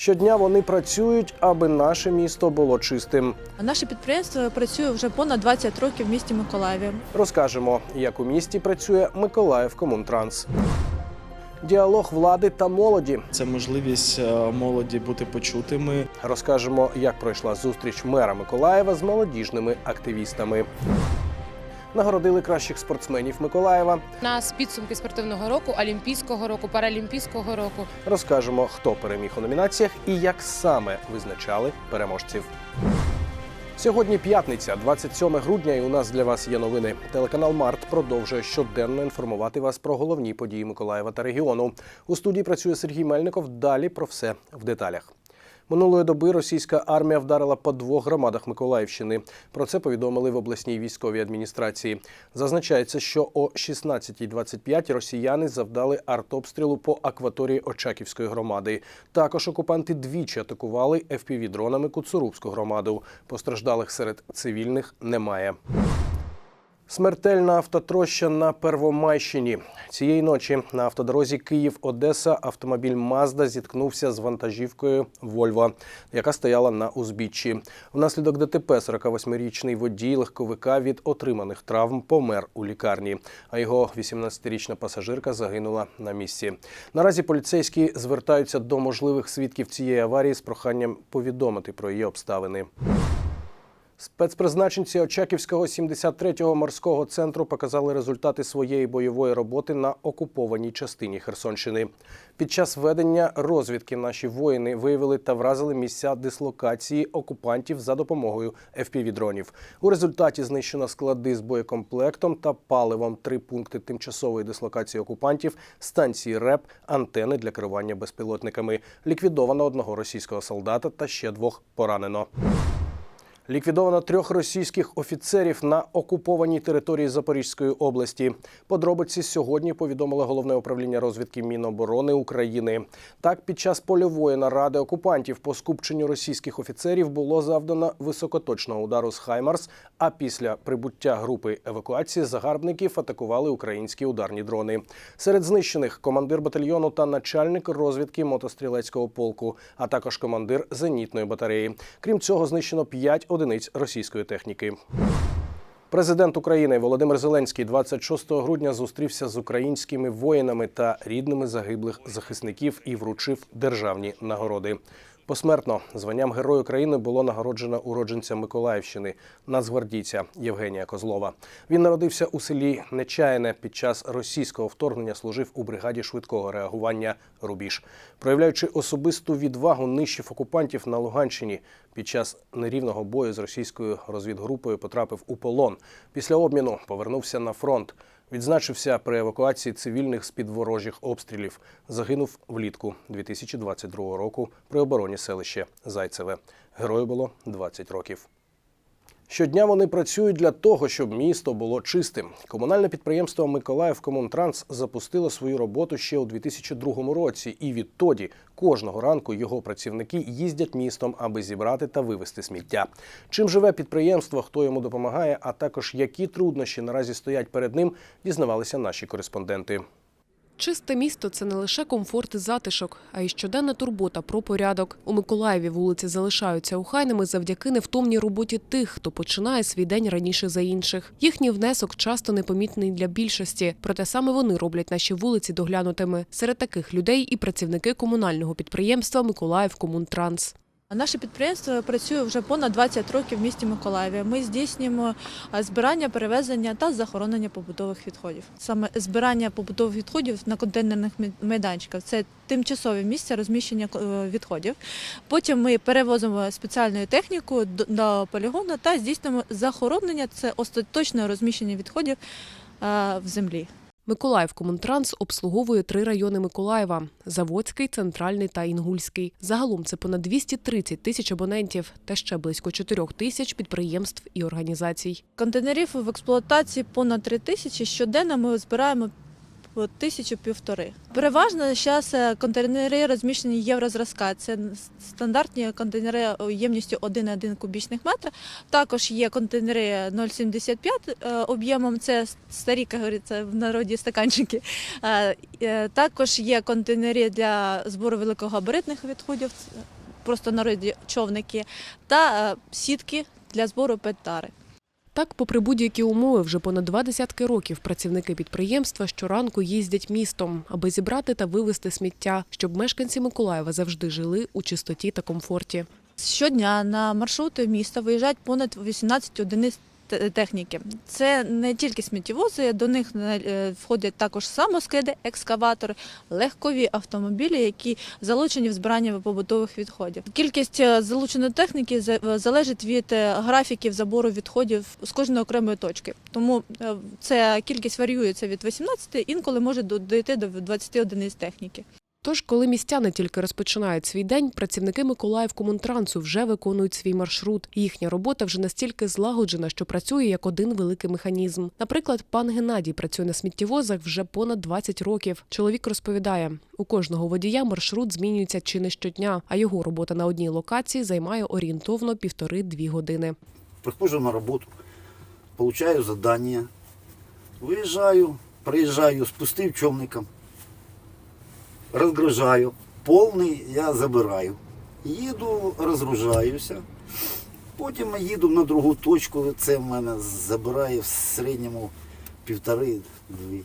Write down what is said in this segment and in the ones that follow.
Щодня вони працюють, аби наше місто було чистим. Наше підприємство працює вже понад 20 років в місті Миколаєві. Розкажемо, як у місті працює Миколаїв Комунтранс. Діалог влади та молоді. Це можливість е, молоді бути почутими. Розкажемо, як пройшла зустріч мера Миколаєва з молодіжними активістами. Нагородили кращих спортсменів Миколаєва. нас підсумки спортивного року, олімпійського року, паралімпійського року. Розкажемо, хто переміг у номінаціях і як саме визначали переможців. Сьогодні п'ятниця, 27 грудня, і у нас для вас є новини. Телеканал Март продовжує щоденно інформувати вас про головні події Миколаєва та регіону. У студії працює Сергій Мельников. Далі про все в деталях. Минулої доби російська армія вдарила по двох громадах Миколаївщини. Про це повідомили в обласній військовій адміністрації. Зазначається, що о 16.25 росіяни завдали артобстрілу по акваторії Очаківської громади. Також окупанти двічі атакували FPV-дронами Куцурубську громаду. Постраждалих серед цивільних немає. Смертельна автотроща на Первомайщині. Цієї ночі на автодорозі Київ-Одеса автомобіль Мазда зіткнувся з вантажівкою Вольво, яка стояла на узбіччі. Внаслідок ДТП 48-річний водій легковика від отриманих травм помер у лікарні, а його 18-річна пасажирка загинула на місці. Наразі поліцейські звертаються до можливих свідків цієї аварії з проханням повідомити про її обставини. Спецпризначенці Очаківського 73-го морського центру показали результати своєї бойової роботи на окупованій частині Херсонщини. Під час ведення розвідки наші воїни виявили та вразили місця дислокації окупантів за допомогою FPV-дронів. У результаті знищено склади з боєкомплектом та паливом, три пункти тимчасової дислокації окупантів, станції РЕП, антени для керування безпілотниками. Ліквідовано одного російського солдата та ще двох поранено. Ліквідовано трьох російських офіцерів на окупованій території Запорізької області. Подробиці сьогодні повідомило головне управління розвідки Міноборони України. Так, під час польової наради окупантів по скупченню російських офіцерів було завдано високоточного удару з Хаймарс. А після прибуття групи евакуації загарбників атакували українські ударні дрони. Серед знищених командир батальйону та начальник розвідки мотострілецького полку, а також командир зенітної батареї. Крім цього, знищено 5 одиниць російської техніки. Президент України Володимир Зеленський 26 грудня зустрівся з українськими воїнами та рідними загиблих захисників і вручив державні нагороди. Посмертно званням Герой України було нагороджено уродженця Миколаївщини, нацгвардійця Євгенія Козлова. Він народився у селі Нечаяне. Під час російського вторгнення служив у бригаді швидкого реагування Рубіж, проявляючи особисту відвагу нищив окупантів на Луганщині. Під час нерівного бою з російською розвідгрупою потрапив у полон. Після обміну повернувся на фронт. Відзначився при евакуації цивільних з під ворожих обстрілів. Загинув влітку 2022 року при обороні селища Зайцеве. Герою було 20 років. Щодня вони працюють для того, щоб місто було чистим. Комунальне підприємство Миколаїв Комунтранс запустило свою роботу ще у 2002 році, і відтоді кожного ранку його працівники їздять містом, аби зібрати та вивезти сміття. Чим живе підприємство, хто йому допомагає, а також які труднощі наразі стоять перед ним, дізнавалися наші кореспонденти. Чисте місто це не лише комфорт і затишок, а й щоденна турбота про порядок. У Миколаєві вулиці залишаються охайними завдяки невтомній роботі тих, хто починає свій день раніше за інших. Їхній внесок часто непомітний для більшості, проте саме вони роблять наші вулиці доглянутими. Серед таких людей і працівники комунального підприємства Миколаїв Комунтранс. Наше підприємство працює вже понад 20 років в місті Миколаєві. Ми здійснюємо збирання, перевезення та захоронення побутових відходів. Саме збирання побутових відходів на контейнерних майданчиках це тимчасове місце розміщення е, відходів. Потім ми перевозимо спеціальну техніку до- полігону та здійснюємо захоронення це остаточне розміщення відходів е, в землі. Миколаїв Комунтранс обслуговує три райони Миколаєва: Заводський, Центральний та Інгульський. Загалом це понад 230 тисяч абонентів та ще близько 4 тисяч підприємств і організацій. Контейнерів в експлуатації понад 3 тисячі. Щоденно ми збираємо от, тисячу півтори. Переважно зараз контейнери розміщені єврозразка. Це стандартні контейнери ємністю 1,1 кубічних метра. Також є контейнери 0,75 е, об'ємом. Це старі, говориться, в народі стаканчики. Е, е, Також є контейнери для збору великогабаритних відходів, просто народі човники, та е, сітки для збору пет-тари. Так, попри будь-які умови, вже понад два десятки років працівники підприємства щоранку їздять містом, аби зібрати та вивезти сміття, щоб мешканці Миколаєва завжди жили у чистоті та комфорті. Щодня на маршрути міста виїжджають понад 18 одиниць техніки. Це не тільки сміттєвози, до них е, входять також самоскиди, екскаватори, легкові автомобілі, які залучені в збирання побутових відходів. Кількість е, залученої техніки е, залежить від графіків забору відходів з кожної окремої точки. Тому ця кількість варіюється від 18, інколи може дійти до 20 одиниць техніки. Тож, коли містяни тільки розпочинають свій день, працівники Миколаївкомунтрансу вже виконують свій маршрут. Їхня робота вже настільки злагоджена, що працює як один великий механізм. Наприклад, пан Геннадій працює на сміттєвозах вже понад 20 років. Чоловік розповідає, у кожного водія маршрут змінюється чи не щодня, а його робота на одній локації займає орієнтовно півтори-дві години. Прихожу на работу, получаю задание, выезжаю, проезжаю с пустым човником, разгружаю, повний я забираю. Їду, розгружаюся, потім їду на другу точку, це в мене забирає в середньому півтори-дві.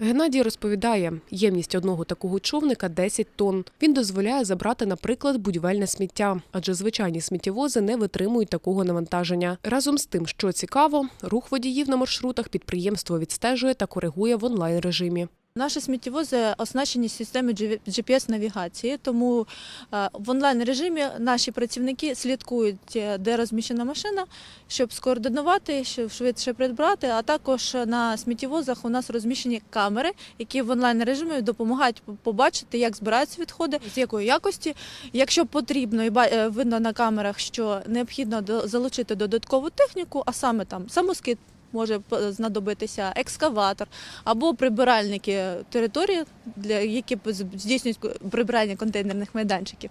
Геннадій розповідає, ємність одного такого човника 10 тонн. Він дозволяє забрати, наприклад, будівельне сміття, адже звичайні сміттєвози не витримують такого навантаження. Разом з тим, що цікаво, рух водіїв на маршрутах підприємство відстежує та коригує в онлайн режимі. Наші сміттєвози оснащені системою GPS-навігації, тому е, в онлайн режимі наші працівники слідкують, е, де розміщена машина, щоб скоординувати, щоб швидше придбати. А також на сміттєвозах у нас розміщені камери, які в онлайн режимі допомагають побачити, як збираються відходи, з якої якості. Якщо потрібно і е, видно на камерах, що необхідно залучити додаткову техніку, а саме там самоскид. Може знадобитися екскаватор або прибиральники території, для які здійснюють прибирання контейнерних майданчиків,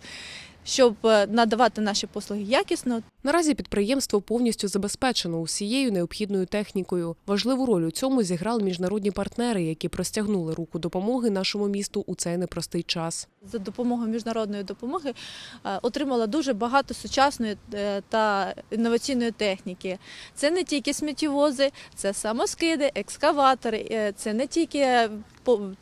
щоб е, надавати наші послуги якісно, Наразі підприємство повністю забезпечено усією необхідною технікою. Важливу роль у цьому зіграли міжнародні партнери, які простягнули руку допомоги нашому місту у цей непростий час. за допомогою міжнародної допомоги е, отримала дуже багато сучасної е, та інноваційної техніки. Це не тільки сміттєвози, це самоскиди, екскаватори, це не тільки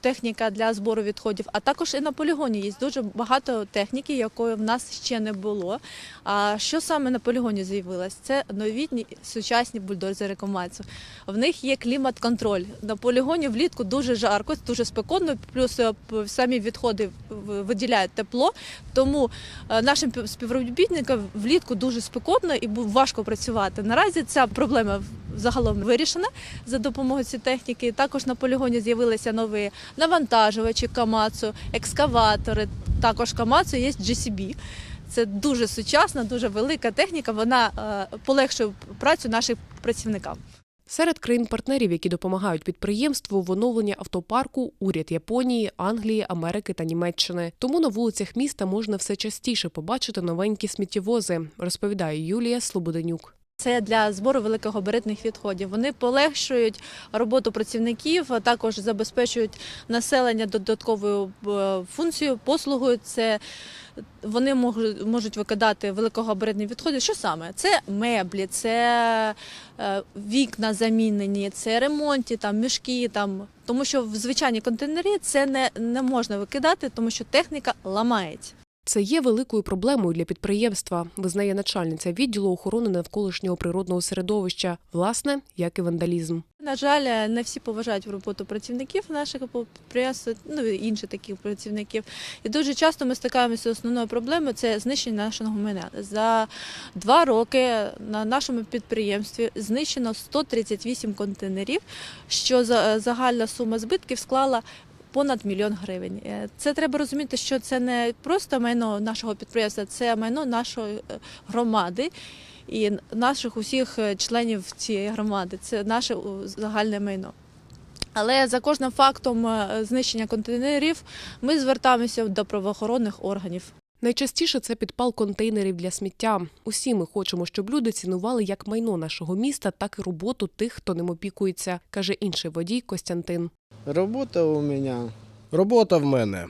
техніка для збору відходів, а також і на полігоні є дуже багато техніки, якої в нас ще не було. А що саме на полігоні з'явилось? Це новітні сучасні бульдозери Комацу. В них є клімат-контроль. На полігоні влітку дуже жарко, дуже спекотно, плюс е, самі відходи виділяють тепло. Тому е, нашим співробітникам влітку дуже спекотно і важко працювати. Наразі ця проблема загалом вирішена за допомогою цієї техніки. Також на полігоні з'явилися нові навантажувачі Камацу, екскаватори. Також Камацу є GCB. Це дуже сучасна, дуже велика техніка. Вона е, полегшує працю нашим працівникам. Серед країн-партнерів, які допомагають підприємству в оновленні автопарку, уряд Японії, Англії, Америки та Німеччини. Тому на вулицях міста можна все частіше побачити новенькі сміттєвози, розповідає Юлія Слободенюк. Це для збору великогабаритних відходів. Вони полегшують роботу працівників, також забезпечують населення додатковою е, функцією, послугою. Це вони можуть, викидати великогабаритні відходи. Що саме? Це меблі, це е, вікна замінені, це ремонті, там мішки. Там тому, що в звичайні контейнери це не, не можна викидати, тому що техніка ламається. Це є великою проблемою для підприємства, визнає начальниця відділу охорони навколишнього природного середовища, власне, як і вандалізм. На жаль, не всі поважають роботу працівників наших підприємств, ну інших таких працівників. І дуже часто ми стикаємося з основною проблемою це знищення нашого майна. За два роки на нашому підприємстві знищено 138 контейнерів, що за- загальна сума збитків склала. Понад мільйон гривень. Е, Це треба розуміти, що це не просто майно нашого підприємства, це майно нашої е, громади і наших усіх е, членів цієї громади. Це наше загальне майно. Але за кожним фактом знищення контейнерів ми звертаємося до правоохоронних органів. Найчастіше це підпал контейнерів для сміття. Усі ми хочемо, щоб люди цінували як майно нашого міста, так і роботу тих, хто ним опікується, каже інший водій Костянтин. Робота у мене. Робота в мене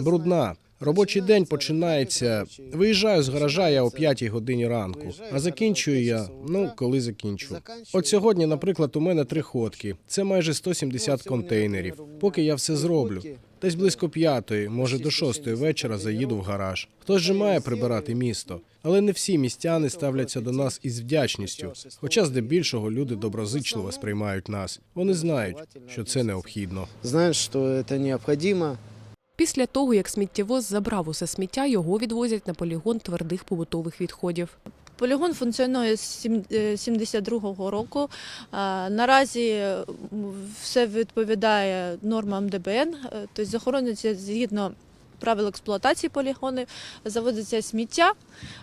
брудна. Робочий день починається. Виїжджаю з гаража я о 5 годині ранку, а закінчую я ну коли закінчу. От сьогодні, наприклад, у мене три ходки. Це майже 170 контейнерів. Поки я все зроблю. Десь близько п'ятої, може до шостої вечора заїду в гараж. Хтось же має прибирати місто, але не всі містяни ставляться до нас із вдячністю. Хоча здебільшого люди доброзичливо сприймають нас. Вони знають, що це необхідно. Знаешь, что это необходимо. Після того, як сміттєвоз забрав усе сміття, його відвозять на полігон твердих побутових відходів. Полігон функціонує з сім- е, 72-го року. Е, Наразі все відповідає нормам ДБН, е, тобто захоронюється згідно правил експлуатації полігонів, заводиться сміття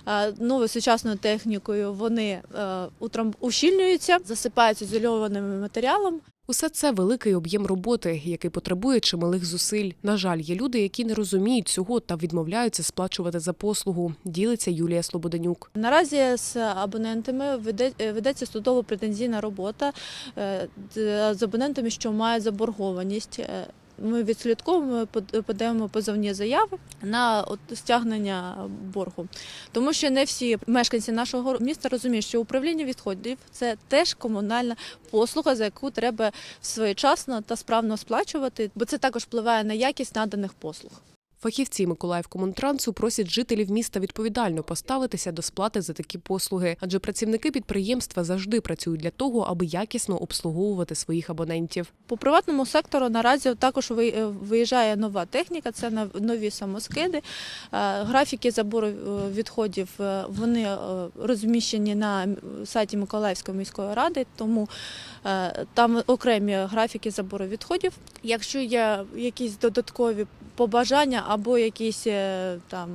е, новою сучасною технікою. Вони е, ущільнюються, засипаються ізольованим матеріалом. Усе це великий об'єм роботи, який потребує чималих зусиль. На жаль, є люди, які не розуміють цього та відмовляються сплачувати за послугу. Ділиться Юлія Слободенюк. Наразі з абонентами е, ведеться судово-претензійна робота е, з абонентами, що мають заборгованість. Ми відслідковуємо, подаємо позовні заяви на стягнення боргу, тому що не всі мешканці нашого міста розуміють, що управління відходів це теж комунальна послуга, за яку треба своєчасно та справно сплачувати, бо це також впливає на якість наданих послуг. Фахівці Миколаївкомунтрансу просять жителів міста відповідально поставитися до сплати за такі послуги, адже працівники підприємства завжди працюють для того, аби якісно обслуговувати своїх абонентів. По приватному сектору наразі також е, виїжджає нова техніка, це нов- нові самоскиди. Е, Графіки забору е, відходів вони розміщені на сайті Миколаївської міської ради, тому там окремі графіки забору відходів. Якщо є якісь додаткові побажання або якісь е, там.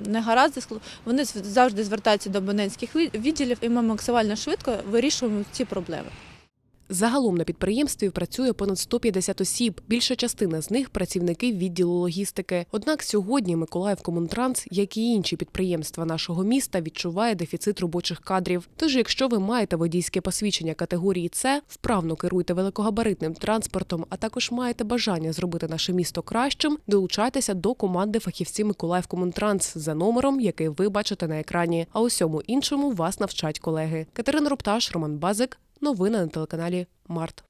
Негаразди, вони завжди звертаються до абонентських ві- відділів, і ми максимально швидко вирішуємо ці проблеми. Загалом на підприємстві працює понад 150 осіб. Більша частина з них працівники відділу логістики. Однак сьогодні Миколаївкомунтранс, як і інші підприємства нашого міста, відчуває дефіцит робочих кадрів. Тож, якщо ви маєте водійське посвідчення категорії С, вправно керуєте великогабаритним транспортом, а також маєте бажання зробити наше місто кращим, долучайтеся до команди фахівців Миколаївкомунтранс за номером, який ви бачите на екрані. А усьому іншому вас навчать колеги. Катерина Рупташ, Роман Базик. Новини на телеканалі Март.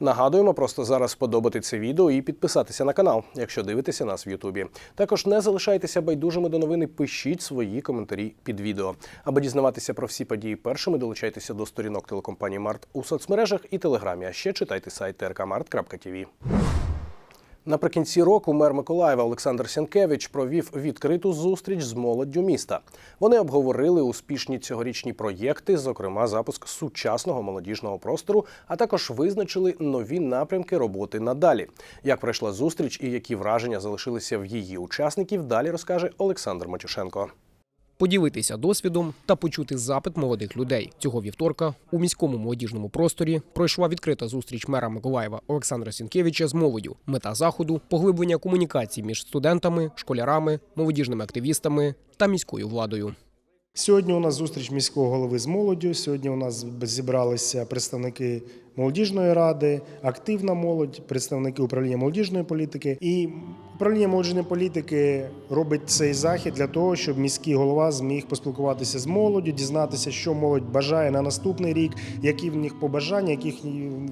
Нагадуємо просто зараз подобати це відео і підписатися на канал, якщо дивитеся нас в Ютубі. Також не залишайтеся байдужими до новини, пишіть свої коментарі під відео. Аби дізнаватися про всі події першими, долучайтеся до сторінок телекомпанії Март у соцмережах і телеграмі. А ще читайте сайт trkmart.tv. Наприкінці року мер Миколаєва Олександр Сянкевич провів відкриту зустріч з молоддю міста. Вони обговорили успішні цьогорічні проєкти, зокрема запуск сучасного молодіжного простору, а також визначили нові напрямки роботи надалі. Як пройшла зустріч і які враження залишилися в її учасників, далі розкаже Олександр Матюшенко. Поділитися досвідом та почути запит молодих людей. Цього вівторка у міському молодіжному просторі пройшла відкрита зустріч мера Миколаєва Олександра Сінкевича з молоддю. Мета заходу поглиблення комунікацій між студентами, школярами, молодіжними активістами та міською владою. Сьогодні у нас зустріч міського голови з молоддю. Сьогодні у нас зібралися представники молодіжної ради, активна молодь, представники управління молодіжної політики. І управління молодіжної політики робить цей захід для того, щоб міський голова зміг поспілкуватися з молоддю, дізнатися, що молодь бажає на наступний рік, які в них побажання, яких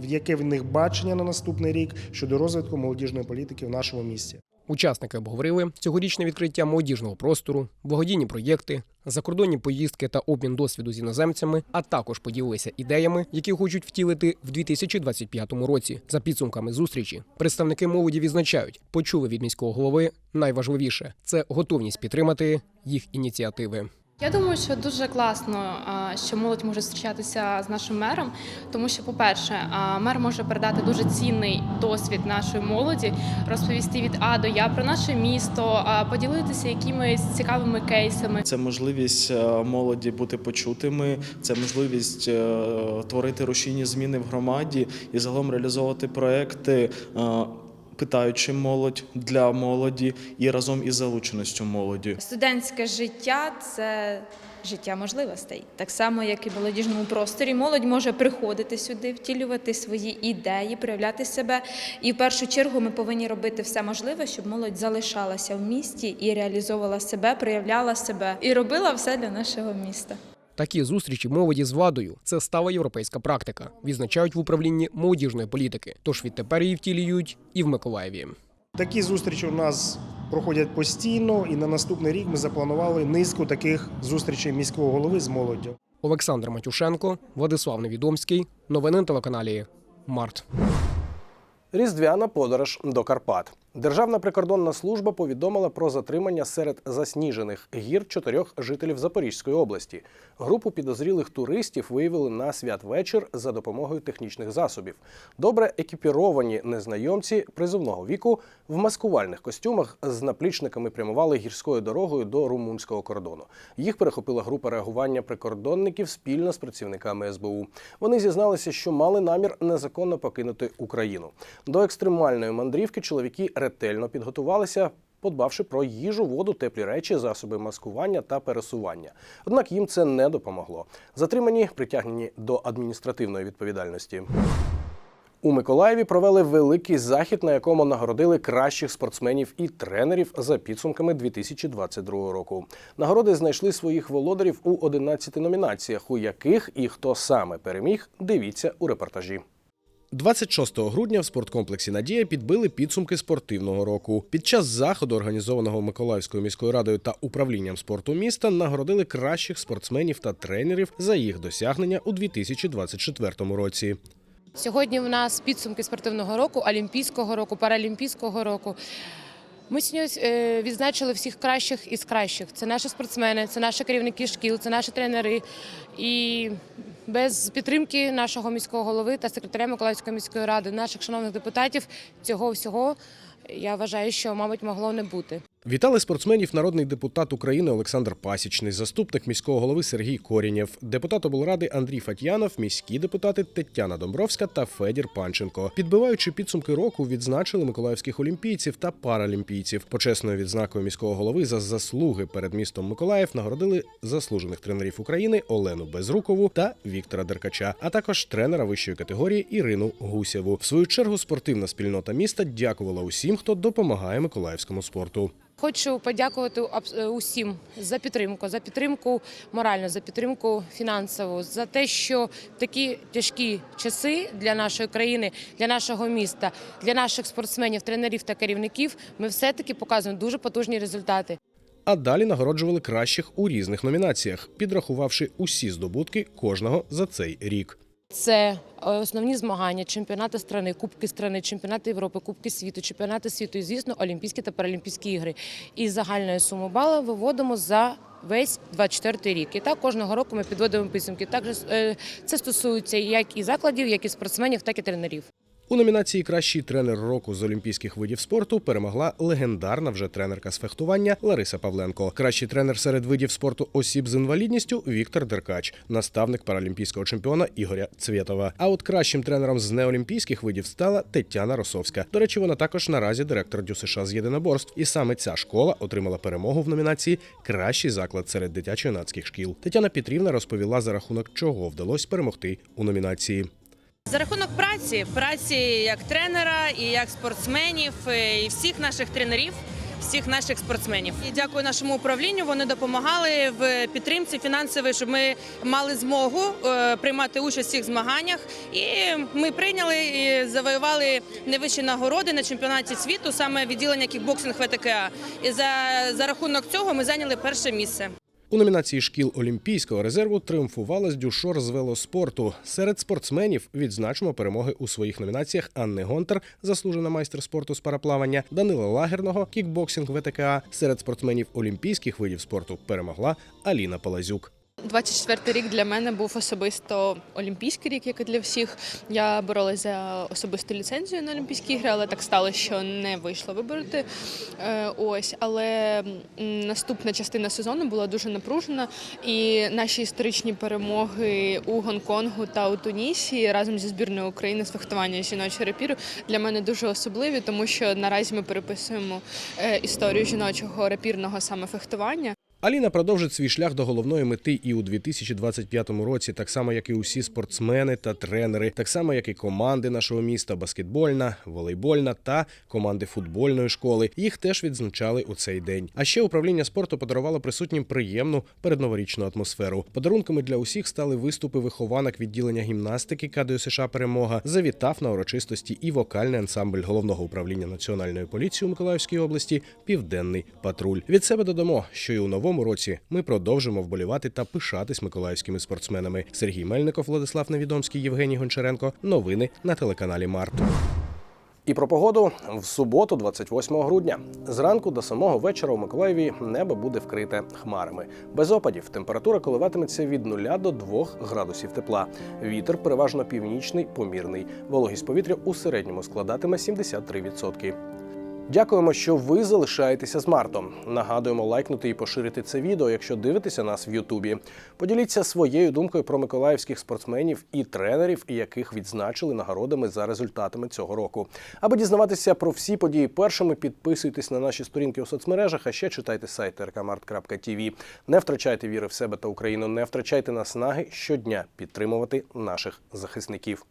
яке в них бачення на наступний рік щодо розвитку молодіжної політики в нашому місті. Учасники обговорили цьогорічне відкриття молодіжного простору, благодійні проєкти, закордонні поїздки та обмін досвіду з іноземцями, а також поділилися ідеями, які хочуть втілити в 2025 році. За підсумками зустрічі представники молоді відзначають, почули від міського голови найважливіше це готовність підтримати їх ініціативи. Я думаю, що дуже класно, що молодь може зустрічатися з нашим мером, тому що, по-перше, мер може передати дуже цінний досвід нашої молоді, розповісти від А до Я про наше місто, поділитися якимись цікавими кейсами. Це можливість е, молоді бути почутими, це можливість е, творити рушійні зміни в громаді і загалом реалізовувати проекти. Питаючи молодь для молоді і разом із залученістю молоді. Студентське життя це життя можливостей. Так само, як і в молодіжному просторі, молодь може приходити сюди, втілювати свої ідеї, проявляти себе. І в першу чергу ми повинні робити все можливе, щоб молодь залишалася в місті і реалізовувала себе, проявляла себе і робила все для нашого міста. Такі зустрічі молоді з владою це стала європейська практика, відзначають в управлінні молодіжної політики. Тож відтепер її втілюють і в Миколаєві. Такі зустрічі у нас проходять постійно, і на наступний рік ми запланували низку таких зустрічей міського голови з молоддю. Олександр Матюшенко, Владислав Невідомський. Новини на телеканалі Март. Різдвяна подорож до Карпат. Державна прикордонна служба повідомила про затримання серед засніжених гір чотирьох жителів Запорізької області. Групу підозрілих туристів виявили на святвечір за допомогою технічних засобів. Добре екіпіровані незнайомці призовного віку в маскувальних костюмах з наплічниками прямували гірською дорогою до румунського кордону. Їх перехопила група реагування прикордонників спільно з працівниками СБУ. Вони зізналися, що мали намір незаконно покинути Україну. До екстремальної мандрівки чоловіки ретельно підготувалися. Подбавши про їжу, воду, теплі речі, засоби маскування та пересування. Однак їм це не допомогло. Затримані притягнені до адміністративної відповідальності. У Миколаєві провели великий захід, на якому нагородили кращих спортсменів і тренерів за підсумками 2022 року. Нагороди знайшли своїх володарів у 11 номінаціях, у яких і хто саме переміг, дивіться у репортажі. 26 грудня в спорткомплексі Надія підбили підсумки спортивного року. Під час заходу, організованого Миколаївською міською радою та управлінням спорту міста, нагородили кращих спортсменів та тренерів за їх досягнення у 2024 році. Сьогодні в нас підсумки спортивного року, олімпійського року, паралімпійського року. Ми сьогодні е, відзначили всіх кращих із кращих. Це наші спортсмени, це наші керівники шкіл, це наші тренери. І без підтримки нашого міського голови та секретаря Миколаївської міської ради, наших шановних депутатів, цього всього я вважаю, що, мабуть, могло не бути. Вітали спортсменів народний депутат України Олександр Пасічний, заступник міського голови Сергій Корінєв, депутат облради Андрій Фатьянов, міські депутати Тетяна Домбровська та Федір Панченко. Підбиваючи підсумки року, відзначили миколаївських олімпійців та паралімпійців. Почесною відзнакою міського голови за заслуги перед містом Миколаїв нагородили заслужених тренерів України Олену Безрукову та Віктора Деркача, а також тренера вищої категорії Ірину Гусєву. В свою чергу спортивна спільнота міста дякувала усім, хто допомагає миколаївському спорту. Хочу подякувати е, усім за підтримку, за підтримку моральну, за підтримку фінансову, за те, що такі тяжкі часи для нашої країни, для нашого міста, для наших спортсменів, тренерів та керівників ми все-таки показуємо дуже потужні результати. А далі нагороджували кращих у різних номінаціях, підрахувавши усі здобутки кожного за цей рік. Це е, основні змагання, чемпіонати страни, кубки страни, чемпіонати Європи, кубки світу, чемпіонати світу і, звісно, Олімпійські та Паралімпійські ігри. І загальної суми бала виводимо за весь 24 рік. І так кожного року ми підводимо підсумки. Також е, це стосується як і закладів, як і спортсменів, так і тренерів. У номінації Кращий тренер року з олімпійських видів спорту перемогла легендарна вже тренерка з фехтування Лариса Павленко. Кращий тренер серед видів спорту осіб з інвалідністю Віктор Деркач, наставник паралімпійського чемпіона Ігоря Цвєтова. А от кращим тренером з неолімпійських видів стала Тетяна Росовська. До речі, вона також наразі директор ДЮСШ з єдиноборств. І саме ця школа отримала перемогу в номінації Кращий заклад серед дитячо-юнацьких шкіл. Тетяна Петрівна розповіла за рахунок чого вдалося перемогти у номінації. За рахунок праці, праці як тренера і як спортсменів, е, і всіх наших тренерів. Всіх наших спортсменів і дякую нашому управлінню. Вони допомагали в підтримці фінансовій, щоб ми мали змогу е, приймати участь у цих змаганнях. І ми прийняли і завоювали найвищі нагороди на чемпіонаті світу, саме відділення кікбоксинг ВТКА. І за, за рахунок цього ми зайняли перше місце. У номінації шкіл Олімпійського резерву тріумфувала дюшор з велоспорту. Серед спортсменів відзначимо перемоги у своїх номінаціях Анни Гонтар, заслужена майстер спорту з параплавання, Данила Лагерного, кікбоксинг ВТКА. Серед спортсменів олімпійських видів спорту перемогла Аліна Палазюк. 24 рік для мене був особисто олімпійський рік, як і для всіх. Я боролася за особисту ліцензію на Олімпійські ігри, але так сталося, що не вийшло вибороти. Е, Ось, але наступна частина сезону була дуже напружена, і наші історичні перемоги у Гонконгу та у Тунісі разом зі збірною України з фехтування жіночого рапіру для мене дуже особливі, тому що наразі ми переписуємо е, історію жіночого рапірного саме фехтування. Аліна продовжить свій шлях до головної мети і у 2025 році, так само як і усі спортсмени та тренери, так само як і команди нашого міста, баскетбольна, волейбольна та команди футбольної школи. Їх теж відзначали у цей день. А ще управління спорту подарувало присутнім приємну передноворічну атмосферу. Подарунками для усіх стали виступи вихованок відділення гімнастики КДЮ США Перемога. Завітав на урочистості і вокальний ансамбль головного управління національної поліції у Миколаївській області Південний патруль. Від себе додамо, що і у новому році ми продовжимо вболівати та пишатись миколаївськими спортсменами. Сергій Мельников, Владислав Невідомський, Євгеній Гончаренко. Новини на телеканалі Март. І про погоду в суботу, 28 грудня. Зранку до самого вечора у Миколаєві небо буде вкрите хмарами. Без опадів температура коливатиметься від 0 до 2 градусів тепла. Вітер переважно північний, помірний. Вологість повітря у середньому складатиме 73%. Дякуємо, що ви залишаєтеся з Мартом. Нагадуємо лайкнути і поширити це відео, якщо дивитеся нас в Ютубі. Поділіться своєю думкою про миколаївських спортсменів і тренерів, яких відзначили нагородами за результатами цього року. Аби дізнаватися про всі події першими, підписуйтесь на наші сторінки у соцмережах, а ще читайте сайт rkmart.tv. Не втрачайте віри в себе та Україну, не втрачайте наснаги щодня підтримувати наших захисників.